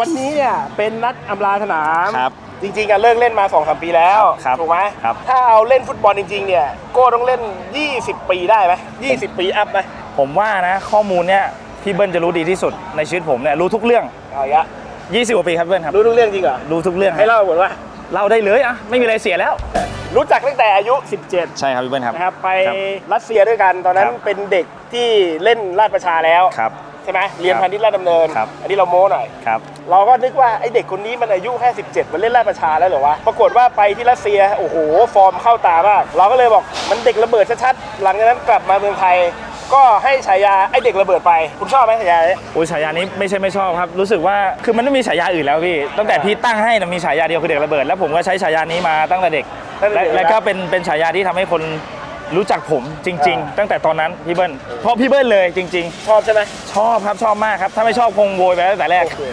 วันนี้เนี่ยเป็นนัดอำลาสนามครับจริงๆอะเลิกเล่นมา2อสปีแล้วครับถูกไหมครับถ้าเอาเล่นฟุตบอลจริงๆเนี่ยโก้ต้องเล่น 20 ปีได้ไหม20ปีอัพไหมผมว่านะข้อมูลเนี่ยพี่เบิ้ลจะรู้ดีที่สุดในชีวิตผมเนี่ยรู้ทุกเรื่องเอาอีกละ20กว่าปีครับเบิ้ลครับรู้ทุกเรื่องจริงเหรอรู้ทุกเรื่องให้เล่าหมดว่าเล่าได้เลยอะไม่มีอะไรเสียแล้ว รู้จักตั้งแต่อายุ 17 ใช่ครับพี่เบิ้ลครับนะครับไปครับรัสเซียด้วยกันตอนนั้นครับเป็นเด็กที่เล่นราชประชาแล้วครับ ใช่ไหมเรียนครับพาณิชย์ราชดำเนิน ครับ อันนี้เราโม้หน่อย ครับ เราก็นึกว่าไอเด็กคนนี้มันอายุแค่17มันเล่นราชประชาแล้วเหรอวะ ปรากฏว่าไปที่รัสเซีย โอ้โห ฟอร์มเข้าตามาก เราก็เลยบอกมันเด็กระเบิดชัดๆ หลังจากนั้นกลับมาเมืองไทย ก็ให้ฉายาไอเด็กระเบิดไป คุณชอบไหมฉายานี้โอ้ยฉายานี้ไม่ใช่ไม่ชอบครับ รู้สึกว่าคือมันไม่มีฉายาอื่นแล้วพี่ ตั้งแต่พี่ตั้งให้นะมีฉายาเดียวคือเด็กระเบิด แล้วผมก็ใช้ฉายานี้มาตั้งแต่เด็กตั้งแต่และเด็กและนะก็เป็นเป็นฉายาที่ทำให้คน รู้จักผมจริงอ่าๆตั้งแต่ตอนนั้นพี่เบิ้ลเพราะพี่เบิ้ลเลยจริงชอบใช่ไหมๆชอบครับชอบมากครับ ถ้าไม่ชอบคงโวยไปตั้งแต่แรก โอเค